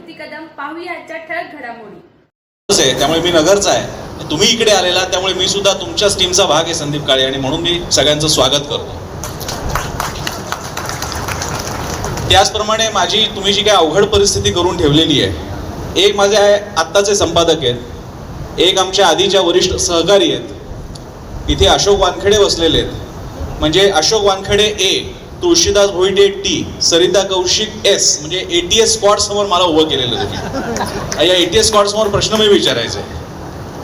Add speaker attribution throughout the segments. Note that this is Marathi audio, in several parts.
Speaker 1: तृप्ती कदम पाहूया आजच्या ठळक घडामोडी.
Speaker 2: त्यामुळे मी नगरचा आहे. तुम्ही इकडे आलेला त्यामुळे मी सुद्धा तुमच्याच टीमचा भाग आहे संदीप काळे आणि म्हणून मी सगळ्यांचं स्वागत करतो. त्याचप्रमाणे माझी तुम्ही जी काही अवघड परिस्थिती करून ठेवलेली आहे एक माझे आत्ताचे संपादक आहेत एक आमच्या आधीच्या वरिष्ठ सहकारी आहेत. इथे अशोक वानखेडे बसलेले आहेत. म्हणजे Ashok Wankhede A Tulshidas Bhoite T Sarita Kaushik S म्हणजे ए टी एस स्क्वॉड समोर मला उभं केलेलं तुम्ही या ए टी एस स्क्वॉड समोर प्रश्न मी विचारायचे.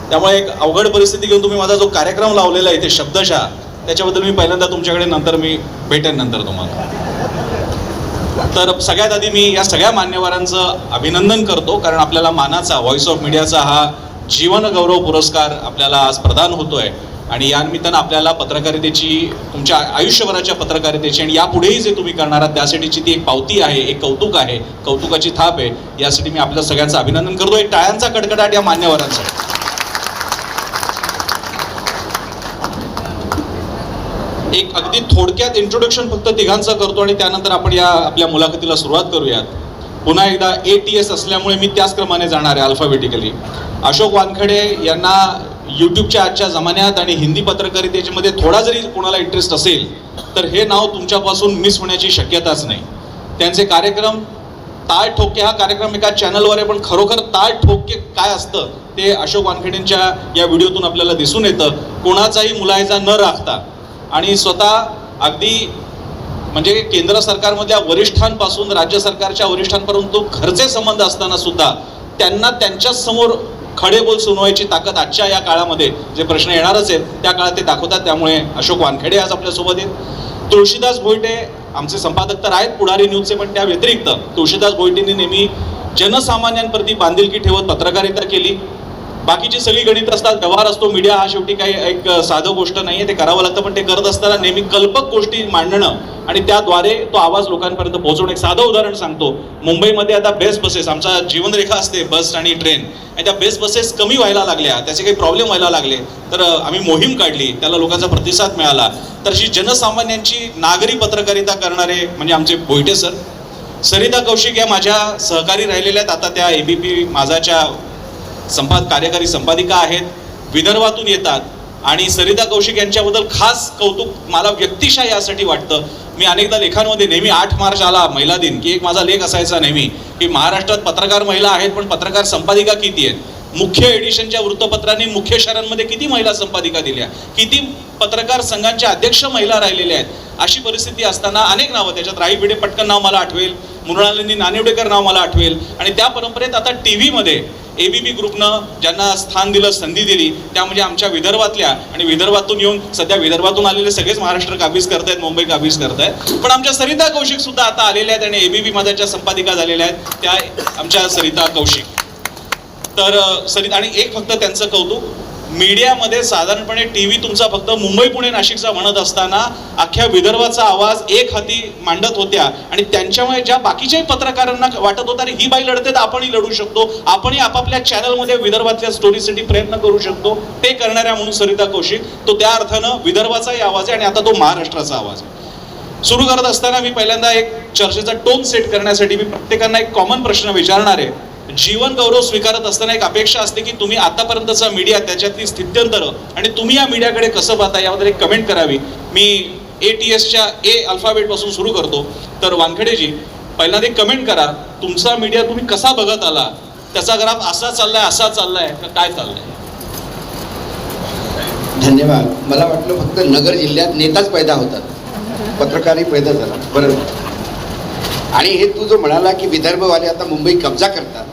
Speaker 2: त्यामुळे एक अवघड परिस्थिती घेऊन तुम्ही माझा जो कार्यक्रम लावलेला आहे ते शब्दशः त्याच्याबद्दल मी पहिल्यांदा तुमच्याकडे नंतर मी भेटेन नंतर तुम्हाला. तर सगळ्यात आधी मी या सगळ्या मान्यवरांचं अभिनंदन करतो कारण आपल्याला मानाचा व्हॉइस ऑफ मीडियाचा हा जीवन गौरव पुरस्कार आपल्याला आज प्रदान होतोय. आणि यानिमित्तानं आपल्याला पत्रकारितेची तुमच्या आयुष्यभराच्या पत्रकारितेची आणि यापुढेही जे तुम्ही करणार आहात त्यासाठीची ती एक पावती आहे एक कौतुक आहे कौतुकाची थाप आहे यासाठी मी आपल्या सगळ्यांचं अभिनंदन करतो एक टाळ्यांचा कडकडाट या मान्यवरांचा. एक अगदी थोडक्यात इंट्रोडक्शन फक्त तिघांचं करतो आणि त्यानंतर आपण या आपल्या मुलाखतीला सुरुवात करूयात. पुन्हा एकदा ए टी एस असल्यामुळे मी त्याच क्रमाने जाणार आहे अल्फाबेटिकली अशोक वानखडे यांना यूट्यूबच्या आजच्या जमान्यात आणि हिंदी पत्रकारितेमध्ये थोडा जरी कोणाला इंटरेस्ट असेल तर हे नाव तुमच्यापासून मिस होण्याची शक्यताच नाही. त्यांचे कार्यक्रम ताळ ठोके हा कार्यक्रम एका चॅनलवर आहे पण खरोखर ताळ ठोके काय असतं ते अशोक वानखेडेंच्या या व्हिडिओतून आपल्याला दिसून येतं. कोणाचाही मुलायचा न राखता आणि स्वतः अगदी म्हणजे केंद्र सरकारमधल्या वरिष्ठांपासून राज्य सरकारच्या वरिष्ठांपर्यंत तो घरचे संबंध असताना सुद्धा त्यांना त्यांच्याच समोर खडे बोल सुनवायची ताकद आजच्या या काळामध्ये जे प्रश्न येणारच आहेत त्या काळात ते दाखवतात. त्यामुळे अशोक वानखेडे आज आपल्यासोबत आहेत. तुळशीदास भोईटे आमचे संपादक तर आहेत पुढारी न्यूजचे पण त्या व्यतिरिक्त. तुळशीदास भोईटेंनी नेहमी जनसामान्यांप्रती बांधिलकी ठेवत पत्रकारिता केली. बाकीची सगळी गणित असतात व्यवहार असतो मीडिया हा शेवटी काही एक साधं गोष्ट नाही आहे ते करावं लागतं पण ते करत असताना नेहमी कल्पक गोष्टी मांडणं आणि त्याद्वारे तो आवाज लोकांपर्यंत पोहोचवणं. एक साधं उदाहरण सांगतो. मुंबईमध्ये आता बेस्ट बसेस आमचा जीवनरेखा असते बस आणि ट्रेन आणि त्या बेस्ट बसेस कमी व्हायला लागल्या त्याचे काही प्रॉब्लेम व्हायला लागले. तर आम्ही मोहीम काढली त्याला लोकांचा प्रतिसाद मिळाला. तर जी जनसामान्यांची नागरी पत्रकारिता करणारे म्हणजे आमचे भोईटे सर सरिता कौशिक या माझ्या सहकारी राहिलेल्या आहेत. आता त्या ए बी पी माझाच्या संपाद कार्यकारी संपादिका आहेत विदर्भातून येतात. आणि सरिता कौशिक यांच्याबद्दल खास कौतुक मला व्यक्तिशा यासाठी वाटतं. मी अनेकदा लेखांमध्ये नेहमी आठ मार्च आला महिला दिन की एक माझा लेख असायचा नेहमी की महाराष्ट्रात पत्रकार महिला आहेत पण पत्रकार संपादिका किती आहेत? मुख्य एडिशनच्या वृत्तपत्रांनी मुख्य शहरांमध्ये किती महिला संपादिका दिल्या? किती पत्रकार संघांच्या अध्यक्ष महिला राहिलेल्या आहेत? अशी परिस्थिती असताना अनेक नावं त्याच्यात राई भिडे पटकन नाव मला आठवेल मृणालिनी नानिवडेकर नाव मला आठवेल. आणि त्या परंपरेत आता टी व्हीमध्ये ए बी बी ग्रुपनं ज्यांना स्थान दिलं संधी दिली त्या म्हणजे आमच्या विदर्भातल्या आणि विदर्भातून येऊन सध्या विदर्भातून आलेले सगळेच महाराष्ट्र काबीज करतायत मुंबई काबीज करतायत. पण आमच्या सरिता कौशिक सुद्धा आता आलेल्या आहेत आणि एबीपी माझ्या संपादिका झालेल्या आहेत त्या आमच्या सरिता कौशिक. तर सरिता आणि एक फक्त त्यांचं कौतुक मीडियामध्ये साधारणपणे टी व्ही तुमचा फक्त मुंबई पुणे नाशिकचा म्हणत असताना अख्ख्या विदर्भाचा आवाज एक हाती मांडत होत्या आणि त्यांच्यामुळे ज्या बाकीच्याही पत्रकारांना वाटत होता अरे ही बाई लढते तर आपणही लढू शकतो आपणही आपापल्या चॅनलमध्ये विदर्भातल्या स्टोरीसाठी प्रयत्न करू शकतो ते करणाऱ्या म्हणून सरिता कौशिक तो त्या अर्थानं विदर्भाचाही आवाज आहे आणि आता तो महाराष्ट्राचा आवाज आहे. सुरू करत असताना मी पहिल्यांदा एक चर्चेचा टोन सेट करण्यासाठी मी प्रत्येकांना एक कॉमन प्रश्न विचारणार आहे. जीवन गौरव स्वीकारत असताना एक अपेक्षा असते की तुम्ही आतापर्यंतचा मीडिया त्याच्यातली स्थित्यंतरं आणि तुम्ही या मीडियाकडे कसं पाहता याबद्दल एक कमेंट करावी. मी ए टी एसच्या ए अल्फाबेटपासून सुरू करतो. तर वानखेडेजी पहिल्यांदा एक कमेंट करा तुमचा मीडिया तुम्ही कसा बघत आला? त्याचा ग्राफ असा चाललाय असा चाललाय का काय चाललाय?
Speaker 3: धन्यवाद. मला वाटलं फक्त नगर जिल्ह्यात नेताच पैदा होतात. पत्रकारही पैदा झाला. बरोबर. आणि हे तू जो म्हणाला की विदर्भवाले आता मुंबई कब्जा करतात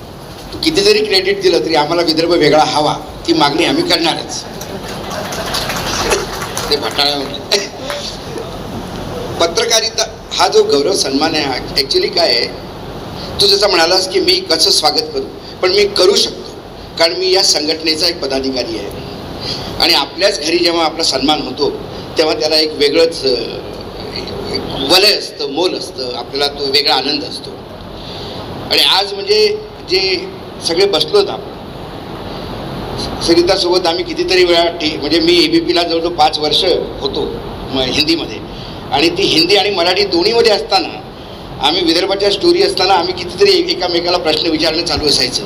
Speaker 3: किती जरी क्रेडिट दिलं तरी आम्हाला विदर्भ वेगळा हवा ती मागणी आम्ही करणारच. ते भटाळ्यावर पत्रकारिता हा जो गौरव सन्मान आहे ॲक्च्युली काय आहे? तू जसं म्हणालास की मी कसं स्वागत करू पण मी करू शकतो कारण मी या संघटनेचा एक पदाधिकारी आहे. आणि आपल्याच घरी जेव्हा आपला सन्मान होतो तेव्हा त्याला एक वेगळंच एक वलय असतं मोल असतं आपल्याला तो वेगळा आनंद असतो. आणि आज म्हणजे जे सगळे बसलोत आपण. सरितासोबत आम्ही कितीतरी वेळा टी म्हणजे मी ए बी पीला जवळजवळ पाच वर्ष होतो म हिंदीमध्ये. आणि ती हिंदी आणि मराठी दोन्हीमध्ये असताना आम्ही विदर्भाच्या स्टोरी असताना आम्ही कितीतरी एकामेकाला प्रश्न विचारणं चालू असायचं.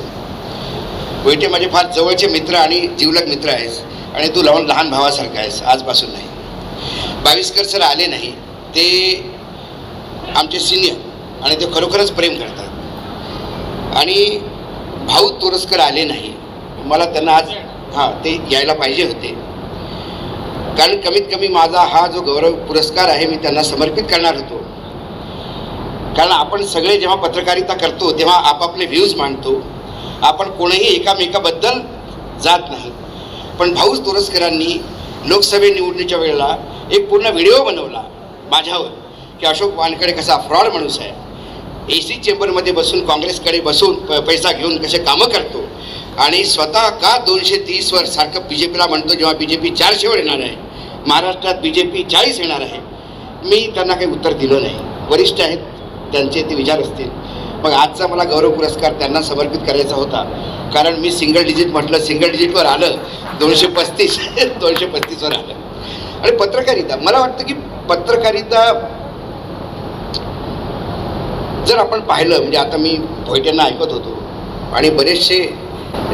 Speaker 3: वैटे माझे फार जवळचे मित्र आणि जीवलग मित्र आहेस आणि तू लहान लहान भावासारखा आहेस आजपासून नाही. बाविस्कर सर आले नाही ते आमचे सिनियर आणि ते खरोखरच प्रेम करतात. आणि भाऊ तोरसकर आले नाही. मला त्यांना आज हां ते यायला पाहिजे होते. कारण कमीत कमी माझा हा जो गौरव पुरस्कार आहे मी त्यांना समर्पित करणार होतो. कारण आपण सगळे जेव्हा पत्रकारिता करतो तेव्हा आपापले व्ह्यूज मांडतो. आपण कोणीही एकामेकाबद्दल जात नाही. पण भाऊ तोरसकरांनी लोकसभे निवडणुकीच्या वेळेला एक पूर्ण व्हिडिओ बनवला. माझ्यावर की अशोक वानकडे कसा फ्रॉड माणूस आहे. ए सी चेंबरमध्ये बसून काँग्रेसकडे बसून प पैसा घेऊन कसे कामं करतो? आणि स्वतः का दोनशे तीसवर सारखं बी जे पीला म्हणतो जेव्हा बी जे पी चारशेवर येणार आहे महाराष्ट्रात बी जे पी चाळीस येणार आहे? मी त्यांना काही उत्तर दिलं नाही. वरिष्ठ आहेत त्यांचे ते विचार असतील. मग आजचा मला गौरव पुरस्कार त्यांना समर्पित करायचा होता. कारण मी सिंगल डिजिट म्हटलं सिंगल डिजिटवर आलं दोनशे पस्तीस दोनशे पस्तीसवर आलं. आणि पत्रकारिता मला वाटतं की पत्रकारिता जर आपण पाहिलं म्हणजे आता मी भोयट्यांना ऐकत होतो आणि बरेचसे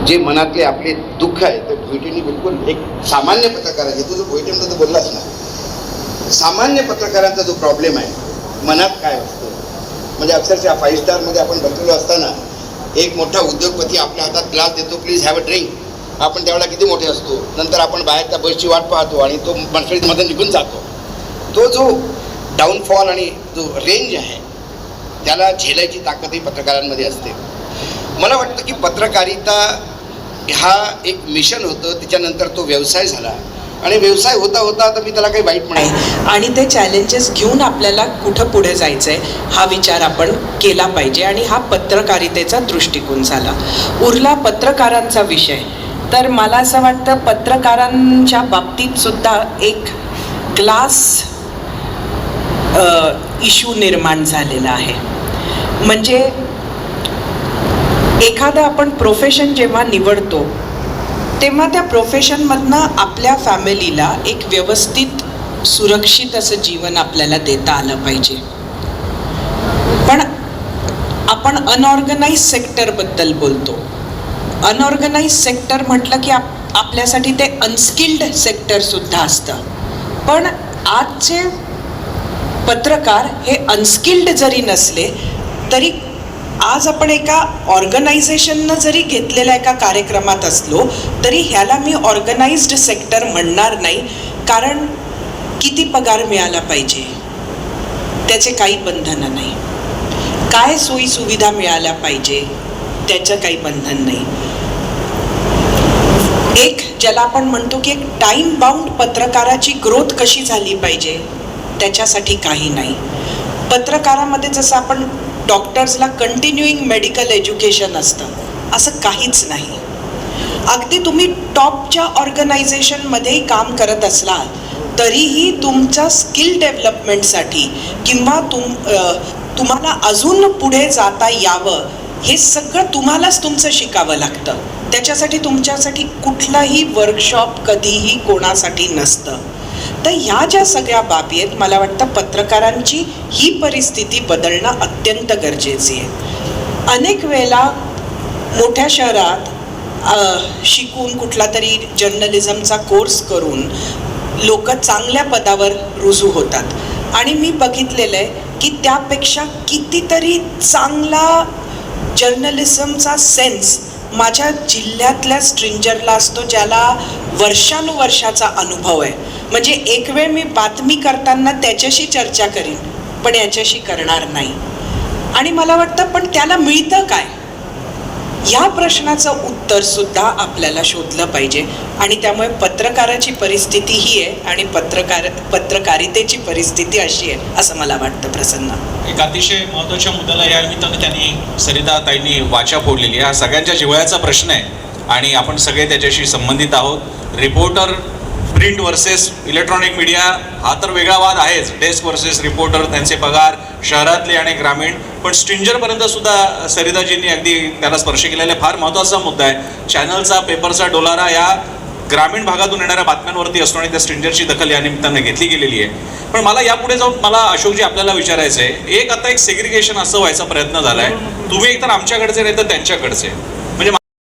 Speaker 3: जे मनातले आपले दुःख आहे ते भोईटेंनी बिलकुल एक सामान्य पत्रकाराचे तू जो भोईटेंचा तो बोललाच ना सामान्य पत्रकारांचा जो प्रॉब्लेम आहे मनात काय असतं? म्हणजे अक्षरशः फाईव्ह स्टारमध्ये आपण बसलेलो असताना एक मोठा उद्योगपती आपल्या हातात ग्लास देतो प्लीज हॅव अ ड्रिंक आपण त्यावेळेला किती मोठे असतो? नंतर आपण बाहेर त्या बसची वाट पाहतो आणि तो मनसळीतमधून निघून जातो. तो जो डाऊनफॉल आणि जो रेंज आहे त्याला झेलायची ताकदही पत्रकारांमध्ये असते. मला वाटतं की पत्रकारिता हा एक मिशन होतं त्याच्यानंतर तो व्यवसाय झाला. आणि व्यवसाय होता होता तर मी त्याला काही वाईट म्हणेन
Speaker 4: आणि ते चॅलेंजेस घेऊन आपल्याला कुठं पुढे जायचं आहे हा विचार आपण केला पाहिजे. आणि हा पत्रकारितेचा दृष्टिकोन झाला. उरला पत्रकारांचा विषय. तर मला असं वाटतं पत्रकारांच्या बाबतीत सुद्धा एक क्लास इश्यू निर्माण झालेला आहे. म्हणजे एखादं आपण प्रोफेशन जेव्हा निवडतो तेव्हा त्या प्रोफेशनमधनं आपल्या फॅमिलीला एक व्यवस्थित सुरक्षित असं जीवन आपल्याला देता आलं पाहिजे. पण आपण अनऑर्गनाईज सेक्टरबद्दल बोलतो. अनऑर्गनाईज सेक्टर म्हटलं की आप आपल्यासाठी ते अनस्किल्ड सेक्टरसुद्धा असतं. पण आजचे पत्रकार हे अनस्किल्ड जरी नसले तरी आज आपण एका ऑर्गनायझेशननं जरी घेतलेल्या एका कार्यक्रमात असलो तरी ह्याला मी ऑर्गनाइज्ड सेक्टर म्हणणार नाही कारण किती पगार मिळाला पाहिजे त्याचे काही बंधनं नाही. काय सोयीसुविधा मिळाल्या पाहिजे त्याचं काही बंधन नाही. एक ज्याला आपण म्हणतो की एक टाईम बाउंड पत्रकाराची ग्रोथ कशी झाली पाहिजे त्याच्यासाठी काही नाही. पत्रकारामध्ये जसं आपण डॉक्टर्सला कंटिन्युईंग मेडिकल एज्युकेशन असतं. असं काहीच नाही. अगदी तुम्ही टॉपच्या ऑर्गनायझेशनमध्येही काम करत असलात तरीही तुमच्या स्किल डेव्हलपमेंटसाठी किंवा तुम तुम्हाला अजून पुढे जाता यावं हे सगळं तुम्हालाच तुमचं शिकावं लागतं. त्याच्यासाठी तुमच्यासाठी कुठलाही वर्कशॉप कधीही कोणासाठी नसतं. तर ह्या ज्या सगळ्या बाबी आहेत मला वाटतं पत्रकारांची ही परिस्थिती बदलणं अत्यंत गरजेची आहे. अनेक वेळेला मोठ्या शहरात शिकून कुठला तरी जर्नलिझमचा कोर्स करून लोक चांगल्या पदावर रुजू होतात. आणि मी बघितलेलं आहे की त्यापेक्षा कितीतरी चांगला जर्नलिझमचा सेन्स माझ्या जिल्ह्यातल्या स्ट्रिंजरला असतो ज्याला वर्षानुवर्षाचा अनुभव आहे. म्हणजे एक वेळ मी बातमी करताना त्याच्याशी चर्चा करीन पण याच्याशी करणार नाही. आणि मला वाटतं पण त्याला मिळतं काय? या प्रश्नाचं उत्तर सुद्धा आपल्याला शोधलं पाहिजे. आणि त्यामुळे पत्रकाराची परिस्थिती ही आहे आणि पत्रकार पत्रकारितेची परिस्थिती अशी आहे असं मला वाटतं प्रसन्न.
Speaker 5: एक अतिशय महत्त्वाच्या मुद्द्याला या निमित्तानं त्यांनी सरिता ताईंनी वाचा फोडलेली हा सगळ्यांच्या जिवळ्याचा प्रश्न आहे. आणि आपण सगळे त्याच्याशी संबंधित आहोत. Reporter print versus electronic media हा तर वेगळा वाद आहेच. डेस्क वर्सेस रिपोर्टर त्यांचे पगार शहरातले आणि ग्रामीण. पण स्ट्रिंजरपर्यंत सुद्धा सरिताजींनी अगदी त्याला स्पर्श केलेला फार महत्त्वाचा मुद्दा आहे. चॅनलचा पेपरचा डोलारा या
Speaker 2: ग्रामीण भागातून येणाऱ्या बातम्यांवरती असतो आणि त्या स्ट्रिंजरची दखल या निमित्तानं घेतली गेलेली आहे. पण मला यापुढे जाऊन मला अशोकजी आपल्याला विचारायचं आहे एक आता एक सेग्रिगेशन असं व्हायचा प्रयत्न झाला आहे तुम्ही एकतर आमच्याकडचे नाही तर त्यांच्याकडचे.